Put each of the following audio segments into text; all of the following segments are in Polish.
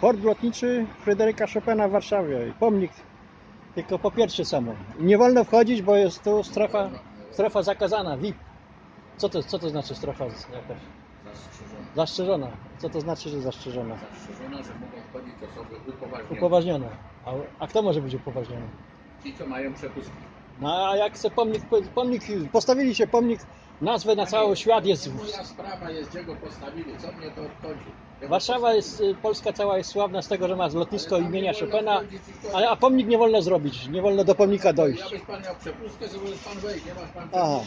Port lotniczy Fryderyka Chopina w Warszawie. Pomnik tylko po pierwsze samo. Nie wolno wchodzić, bo jest tu strefa, strefa zakazana, VIP. Co to, co to znaczy strefa jakaś? Zastrzeżona. Zastrzeżona. Co to znaczy, że zastrzeżona? Zastrzeżona, że mogą wchodzić osoby upoważnione. Upoważniona. A, a kto może być upoważniony? Ci, co mają przepustki. No a jak se pomnik, pomnik, postawili się pomnik, nazwę na cały świat jest... Moja sprawa jest, gdzie go postawili, co mnie to obchodzi. Warszawa jest, y, Polska cała jest sławna z tego, że ma lotnisko imienia Chopina, ale, a pomnik nie wolno zrobić, nie wolno do pomnika dojść. To Aha.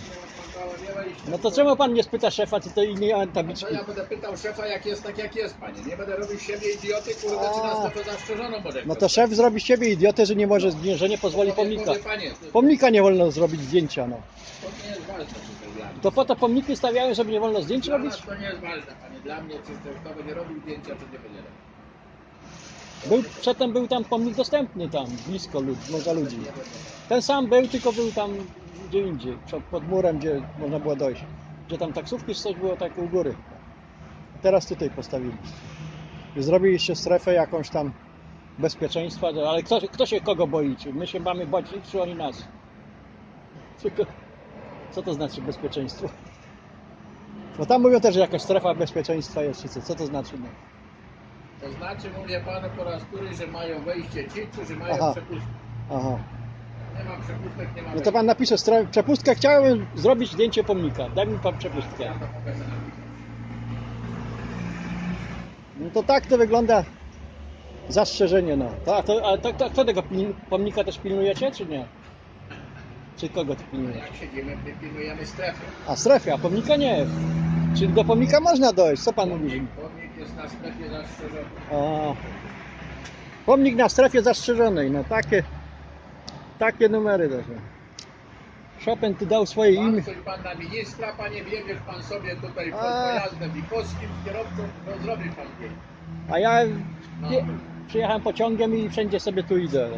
No to czemu pan nie spyta szefa, czy to imię To tabliczki? ja będę pytał szefa, jak jest, tak jak jest, panie. Nie będę robił siebie idioty, kurde, czy A. na strefę zastrzeżoną może No to szef zrobi siebie idiotę, że nie może, że nie pozwoli Powie- pomnika. to, Pomnika nie wolno zrobić zdjęcia, no. to. To po to pomniki stawiają, żeby nie wolno zdjęć robić? nas to nie jest. Dla mnie, czy to kto będzie robił zdjęcia, czy nie będzie robił. Był, przedtem był tam pomnik dostępny tam, blisko lud, można ludzi. Ten sam był, tylko był tam gdzie indziej, pod murem, gdzie można było dojść. Gdzie tam taksówki coś było tak u góry. Teraz tutaj postawili. Zrobiliście strefę jakąś tam bezpieczeństwa, ale kto, kto się kogo boi? Czy my się mamy bać czy oni nas? Co to znaczy bezpieczeństwo? Bo tam mówią też, że jakaś strefa bezpieczeństwa jest, czy co, co to znaczy? No? To znaczy, mówię panu po raz któryś, że mają wejście ci, którzy mają Aha. przepustki. Aha. Nie ma przepustek, nie ma No to pan napisze stre- przepustkę, chciałem zrobić zdjęcie pomnika. Daj mi pan przepustkę. Ja to. No to tak to wygląda zastrzeżenie, no. To, a to, a to, to, kto tego pil- pomnika też pilnujecie, czy nie? Czy kogo to pilnujecie? Jak siedzimy, my pilnujemy strefę. A strefy, a pomnika nie. Czy do pomnika można dojść? Co pan mówi? Pomnik jest na strefie zastrzeżony. A, pomnik na strefie zastrzeżonej, no takie, takie numery też. no. Chopin tu dał swoje Pan, imię. coś pan na ministra, panie wie, wiesz pan sobie tutaj pod pojazdem Wikowskim z kierowcą, no zrobi pan zdjęcie. A ja nie, przyjechałem pociągiem i wszędzie sobie tu idę.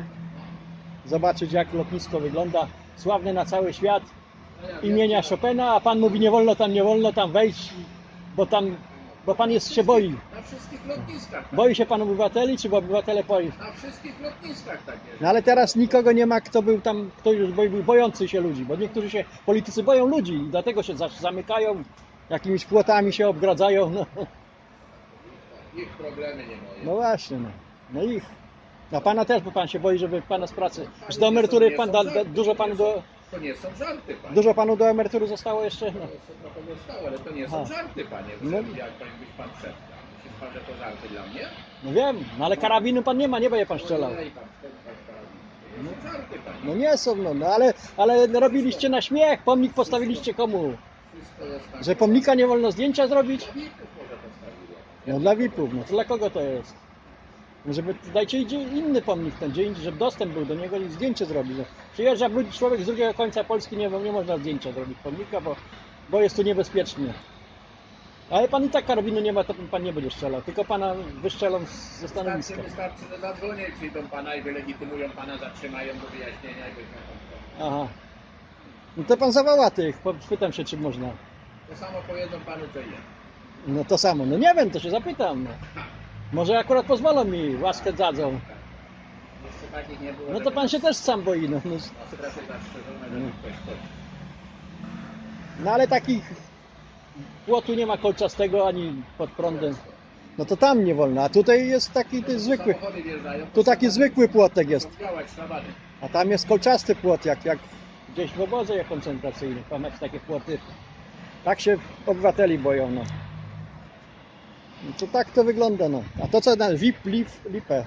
Zobaczyć jak lotnisko wygląda. Sławne na cały świat. Imienia Chopina, a pan mówi nie wolno tam, nie wolno tam wejść, bo tam, bo pan jest, się boi. Na wszystkich lotniskach. tak. Boi się pan obywateli, czy obywatele boi? Na wszystkich lotniskach tak jest. No ale teraz nikogo nie ma, kto był tam, kto już boi- był bojący się ludzi, bo niektórzy się, politycy boją ludzi i dlatego się za- zamykają, jakimiś płotami się obgradzają, no, Ich problemy nie moje. no właśnie, no, no ich. A pana też, bo pan się boi, żeby pana z pracy, że do emerytury pan, da, da, dużo panu do, To nie są żarty, panie. dużo panu do emerytury zostało jeszcze? No. To jeszcze trochę zostało, ale to nie są żarty, panie. No. No. Jak pan byś pan wszedł tam. Myślisz pan, że to żarty dla mnie? no wiem, no ale karabinu pan nie ma, nie będzie pan strzelał. Ojej, pan wtedy pan karabin. To nie są żarty, panie. No nie są, no, no ale, ale robiliście na śmiech, pomnik postawiliście komu? Wszystko jest tak. Że pomnika nie wolno zdjęcia zrobić? Może. No dla VIP-ów, no to dla kogo to jest? Żeby dajcie inny pomnik ten indziej, żeby dostęp był do niego i zdjęcie zrobić. No, przyjeżdża człowiek z drugiego końca Polski, nie, nie można zdjęcia zrobić pomnika, bo, bo jest tu niebezpiecznie. Ale pan i tak karabinu nie ma, to pan nie będzie strzelał, tylko pana wystrzelą ze stanowiska. Wystarczy, wystarczy, że zadzwonię i przyjdą pana i wylegitymują pana, zatrzymają do wyjaśnienia i weźmą pan Aha. No to pan zawoła tych, pytam się czy można. to. Samo powiedzą panu, co jest. No to samo, no nie wiem, to się zapytam. No. Może akurat pozwolą mi, łaskę dadzą. Jeszcze takich nie było. No to żeby pan się też sam boi, no. no. Na strefie zastrzeżone, żeby No. ktoś. No ale takich płotu nie ma kolczastego ani pod prądem. No to tam nie wolno, a tutaj jest taki ty, zwykły. Samochody wjeżdżają, Tu taki zwykły płotek jest. A tam jest kolczasty płot, jak, jak gdzieś w obozie koncentracyjnym. Tam takie płoty. Tak się obywateli boją, no to tak to wygląda, no. A to co na VIP, lip, lipę.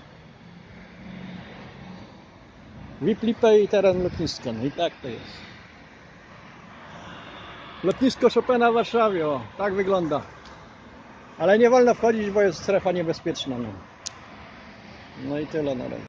VIP, lipę i teren lotniska, no i tak to jest. Lotnisko Chopina w Warszawie, o, tak wygląda. Ale nie wolno wchodzić, bo jest strefa niebezpieczna, no. No i tyle na razie.